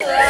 Yeah.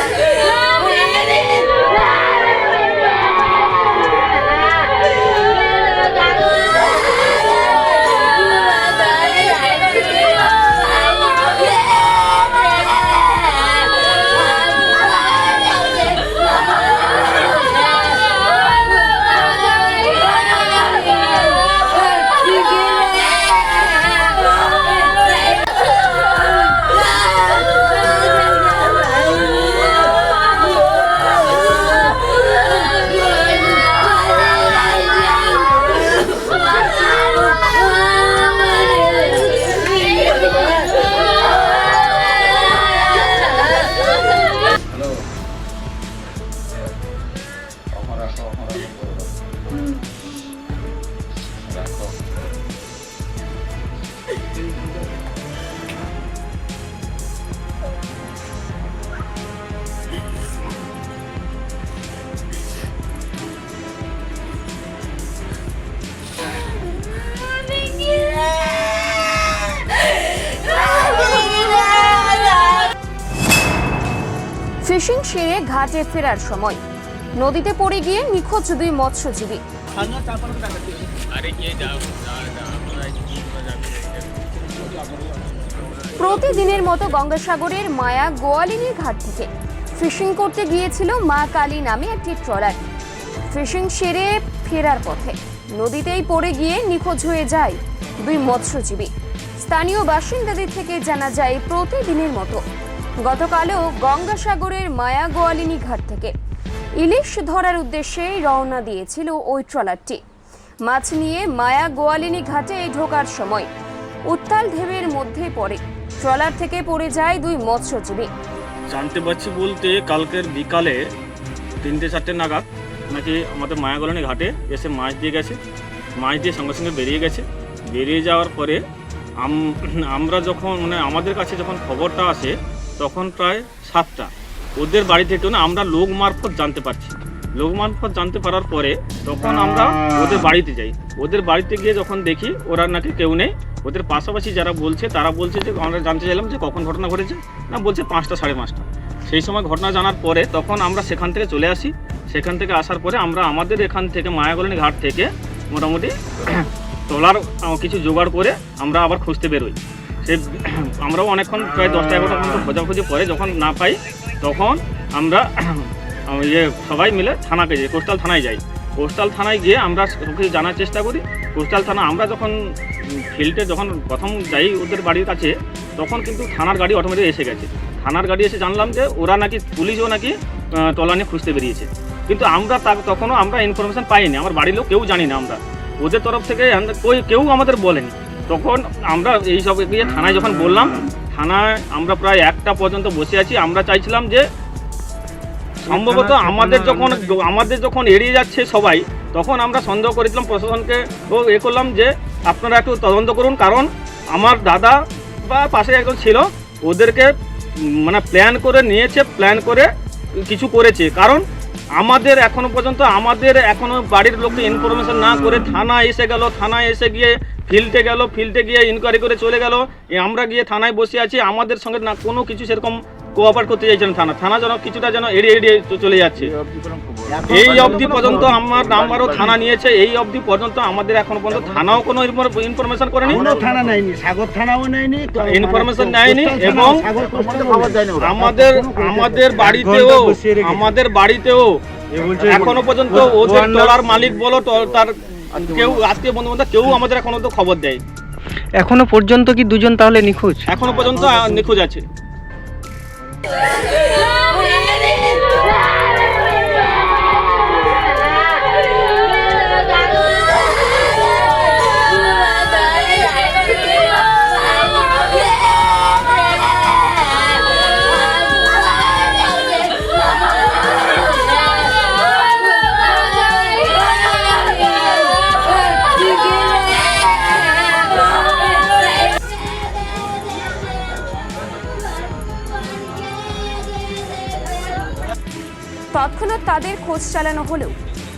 Fishing সেরে ঘাটে ফেরার সময়। নদীতে পড়ে গিয়ে নিখোঁজ দুই মৎস্যজীবী। প্রতিদিনের মতো গঙ্গাসাগরের মায়া গোয়ালিনী ঘাট থেকে। ফিশিং করতে গিয়েছিল মা কালী নামে একটি ট্রলার। ফিশিং সেরে ফেরার পথে নদীতেই পড়ে গিয়ে নিখোঁজ হয়ে যায় দুই মৎস্যজীবী। স্থানীয় বাসিন্দাদের থেকে জানা যায়, প্রতিদিনের মতো গতকালও গঙ্গাসাগরের মায়া গোয়ালিনী ঘাট থেকে। ইলিশ ধরার উদ্দেশ্যে রওনা দিয়েছিল ওই ট্রলারটি। মাছ নিয়ে মায়া গোয়ালিনী ঘাটে ঢোকার সময় উত্তাল ঢেউয়ের মধ্যে পড়ে। ট্রলার থেকে পড়ে যায় দুই মৎস্যজীবী। জানতে পারছি বলতে কালকের বিকালে তিনটে, চারটে নাগাদ নাকি আমাদের মায়াগলনি ঘাটে এসে মাছ দিয়ে গেছে। মাছ দিয়ে সঙ্গে সঙ্গে বেরিয়ে গেছে। বেরিয়ে যাওয়ার পরে আমরা যখন মানে আমাদের কাছে যখন খবরটা আসে তখন প্রায় সাতটা। ওদের বাড়ি থেকে না আমরা লোক মারফত জানতে পারছি। লোক মারফত জানতে পারার পরে তখন আমরা ওদের বাড়িতে যাই। ওদের বাড়িতে গিয়ে যখন দেখি ওরা নাকি কেউ নেই, ওদের পাশাপাশি যারা বলছে তারা বলছে যে আমরা জানতে চাইলাম যে কখন ঘটনা ঘটেছে। না, বলছে পাঁচটা সাড়ে পাঁচটা। সেই সময় ঘটনা জানার পরে তখন আমরা সেখান থেকে চলে আসি। সেখান থেকে আসার পরে আমরা আমাদের এখান থেকে মায়াগলনি ঘাট থেকে মোটামুটি ট্রলার কিছু জোগাড় করে আমরা আবার খুঁজতে বেরোই। আমরাও অনেকক্ষণ প্রায় দশটা এগারোটা পর্যন্ত খোঁজাখুঁজি পরে যখন না পাই, তখন আমরা ইয়ে সবাই মিলে থানাকে যাই, কোস্টাল থানায় যাই। কোস্টাল থানায় গিয়ে আমরা সবকে জানার চেষ্টা করি। কোস্টাল থানা, আমরা যখন ফিল্ডে যখন প্রথম যাই ওদের বাড়ির কাছে, তখন কিন্তু থানার গাড়ি অটোমেটিক এসে গেছে। থানার গাড়ি এসে জানলাম যে ওরা নাকি, পুলিশও নাকি নিয়ে খুঁজতে বেরিয়েছে। কিন্তু আমরা তখনও আমরা ইনফরমেশন পাইনি। আমার বাড়ির লোক কেউ জানি না আমরা। ওদের তরফ থেকে কই- কেউ আমাদের বলেনি। তখন আমরা এই সব গিয়ে থানায় যখন বললাম থানায় আমরা প্রায় একটা পর্যন্ত বসে আছি। আমরা চাইছিলাম যে সম্ভবত আমাদের যখন আমাদের যখন এড়িয়ে যাচ্ছে সবাই তখন আমরা সন্দেহ করেছিলাম প্রশাসনকে ও এ করলাম যে আপনারা একটু তদন্ত করুন কারণ আমার দাদা বা পাশে একজন ছিল ওদেরকে মানে প্ল্যান করে নিয়েছে প্ল্যান করে কিছু করেছে। কারণ আমাদের এখনও পর্যন্ত আমাদের এখনও বাড়ির লোককে ইনফরমেশন না করে থানা এসে গেল থানায় এসে গিয়ে ফিল্ডে গেল ফিল্ডে গিয়ে ইনকোয়ারি করে চলে গেল। এ আমরা গিয়ে থানায় বসে আছি আমাদের সঙ্গে না কোনো কিছু সেরকম কোঅপারেট করতে চাইছেন থানা। থানা যেন কিছুটা যেন এড়িয়ে এড়িয়ে চলে যাচ্ছে। এই অবধি পর্যন্ত আমার নাম্বারও থানা নিয়েছে এই অবধি পর্যন্ত আমাদের এখনও পর্যন্ত থানাও কোনো ইনফরমেশন করেনি। কোনো থানা নেয়নি সাগর থানাও নেয়নি Information মানে নেয়নি এবং। আমাদের আমাদের বাড়িতেও আমাদের বাড়িতেও এখনও পর্যন্ত ওদের টলার মালিক বলো তার কেউ আজকে বন্ধু। বান্ধব কেউ আমাদের এখনও তো খবর দেয় এখনও পর্যন্ত কি দুজন তাহলে নিখোঁজ? এখনও পর্যন্ত নিখোঁজ আছে। তৎক্ষণাৎ তাদের খোঁজ চালানো হলেও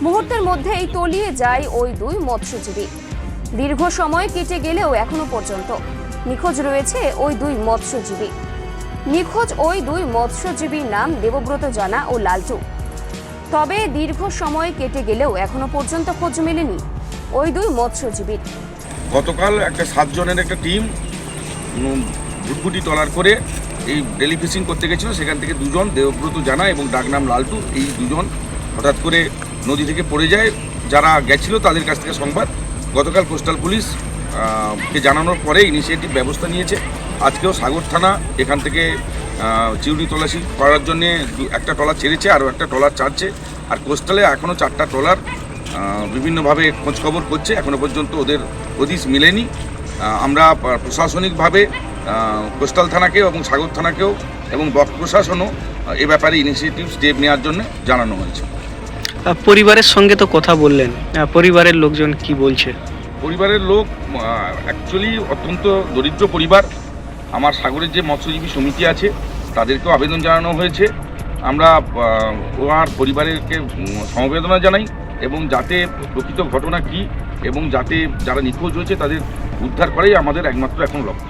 মুহূর্তের মধ্যেই তলিয়ে যায় ওই দুই মৎস্যজীবী। দীর্ঘ সময় কেটে গেলেও এখনও পর্যন্ত নিখোঁজ রয়েছে ওই দুই মৎস্যজীবী। নিখোঁজ ওই দুই মৎস্যজীবীর নাম দেবব্রত জানা ও লালটু। তবে দীর্ঘ সময় কেটে গেলেও এখনও পর্যন্ত খোঁজ মেলেনি ওই দুই মৎস্যজীবীর। গতকাল একটা সাতজনের একটা টিম ভুটভুটি টলার করে এই ডেলি ফিশিং করতে গেছিল, সেখান থেকে দুজন, দেবব্রত জানা এবং ডাকনাম লালটু, এই দুজন হঠাৎ করে নদী থেকে পড়ে যায়। যারা গেছিল তাদের কাছ থেকে সংবাদ। গতকাল কোস্টাল পুলিশ কে জানানোর পরে ইনিশিয়েটিভ ব্যবস্থা নিয়েছে। আজকেও সাগর থানা, এখান থেকে চিউড়ি তল্লাশি করার জন্যে একটা ট্রলার ছেড়েছে, আরও একটা ট্রলার ছাড়ছে। আর কোস্টালে এখনও চারটা ট্রলার বিভিন্নভাবে খোঁজখবর করছে। এখনও পর্যন্ত ওদের হদিস মিলেনি। আমরা প্রশাসনিকভাবে কোস্টাল থানাকেও এবং সাগর থানাকেও এবং বক প্রশাসনও এ ব্যাপারে ইনিশিয়েটিভ স্টেপ নেওয়ার জন্য জানানো হয়েছে। পরিবারের সঙ্গে তো কথা বললেন। পরিবারের লোকজন কি বলছে? পরিবারের লোক অ্যাকচুয়ালি অত্যন্ত দরিদ্র পরিবার। আমার সাগরের যে মৎস্যজীবী সমিতি আছে তাদেরকেও আবেদন জানানো হয়েছে। আমরা ওনার পরিবারেরকে সমবেদনা জানাই এবং যাতে প্রকৃত ঘটনা কী এবং যাতে যারা নিখোঁজ হয়েছে তাদের উদ্ধার করাই আমাদের একমাত্র এখন লক্ষ্য।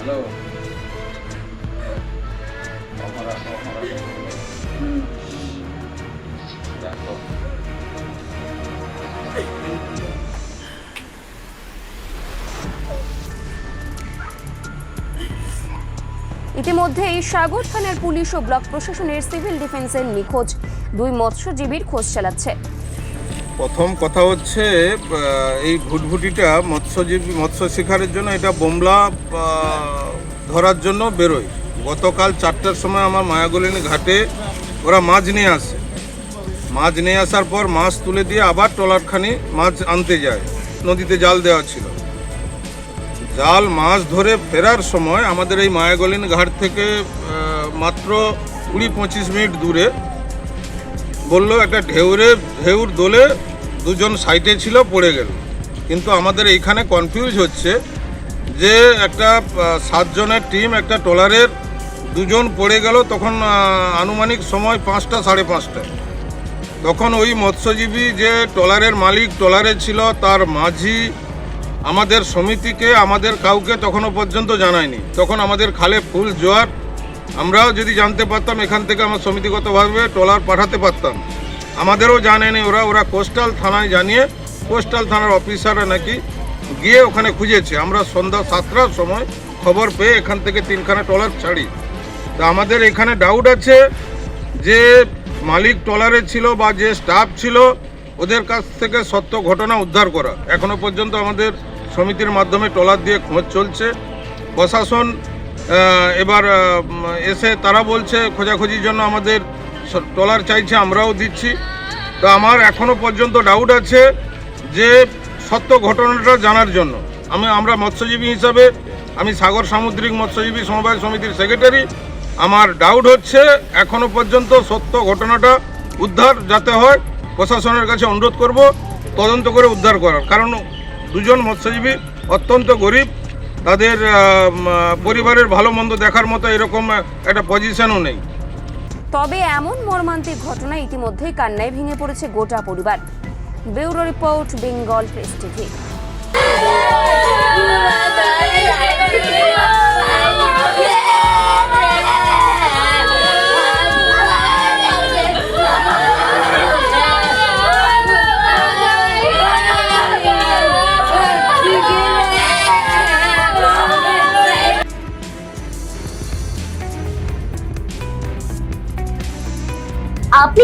Hello ইতিমধ্যেই সাগর থানার পুলিশ ও ব্লক প্রশাসনের সিভিল ডিফেন্সের নিখোঁজ। দুই মৎস্যজীবীর খোঁজ চালাচ্ছে। প্রথম কথা হচ্ছে এই ভুটভুটিটা মৎস্যজীবী মৎস্য শিকারের জন্য এটা বোমলা ধরার জন্য বেরোয়। গতকাল চারটার সময় আমার মায়াগলিনী ঘাটে ওরা মাছ নিয়ে আসে। মাছ নিয়ে আসার পর মাছ তুলে দিয়ে আবার ট্রলারখানি মাছ আনতে যায়। নদীতে জাল দেওয়া ছিল। জাল, মাছ ধরে ফেরার সময় আমাদের এই মায়াগলিন ঘাট থেকে মাত্র কুড়ি পঁচিশ মিনিট দূরে বলল, একটা ঢেউরে, ঢেউর দোলে দুজন সাইটে ছিল, পড়ে গেল। কিন্তু আমাদের এইখানে কনফিউজ হচ্ছে যে একটা সাতজনের টিম একটা ট্রলারের দুজন পড়ে গেল, তখন আনুমানিক সময় পাঁচটা, সাড়ে পাঁচটা। তখন ওই মৎস্যজীবী যে ট্রলারের মালিক, ট্রলারে ছিল, তার মাঝি আমাদের সমিতিকে, আমাদের কাউকে তখনও পর্যন্ত জানায়নি। তখন আমাদের খালে ফুল জোয়ার। আমরাও যদি জানতে পারতাম, এখান থেকে আমার সমিতিগতভাবে ট্রলার পাঠাতে পারতাম। আমাদেরও জানেনি ওরা ওরা কোস্টাল থানায় জানিয়ে কোস্টাল থানার অফিসাররা নাকি গিয়ে ওখানে খুঁজেছে। আমরা সন্ধ্যা সাতটার সময় খবর পেয়ে এখান থেকে তিনখানা ট্রলার ছাড়ি। তা আমাদের এখানে ডাউট আছে যে মালিক ট্রলারে ছিল বা যে স্টাফ ছিল, ওদের কাছ থেকে সত্য ঘটনা উদ্ধার করা। এখনও পর্যন্ত আমাদের সমিতির মাধ্যমে ট্রলার দিয়ে খোঁজ চলছে। প্রশাসন এবার এসে তারা বলছে, খোঁজাখুঁজির জন্য আমাদের ট্রলার চাইছে, আমরাও দিচ্ছি। তো আমার এখনও পর্যন্ত ডাউট আছে যে সত্য ঘটনাটা জানার জন্য। আমি, আমরা মৎস্যজীবী হিসাবে, আমি সাগর সামুদ্রিক মৎস্যজীবী সমবায় সমিতির সেক্রেটারি আমার ডাউট হচ্ছে এখনও পর্যন্ত সত্য ঘটনাটা উদ্ধার যাতে হয়, প্রশাসনের কাছে অনুরোধ করব, তদন্ত করে উদ্ধার করার। কারণ দুজন মৎস্যজীবী অত্যন্ত গরিব, তাদের পরিবারের ভালো মন্দ দেখার মতো এরকম একটা পজিশনও নেই। তবে এমন মর্মান্তিক ঘটনা ইতিমধ্যেই কান্নায় ভেঙে পড়েছে গোটা পরিবার। Bureau report, Bengal press TV.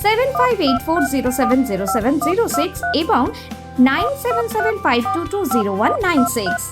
seven five eight four zero seven zero seven zero six এবং nine seven seven five two two zero one nine six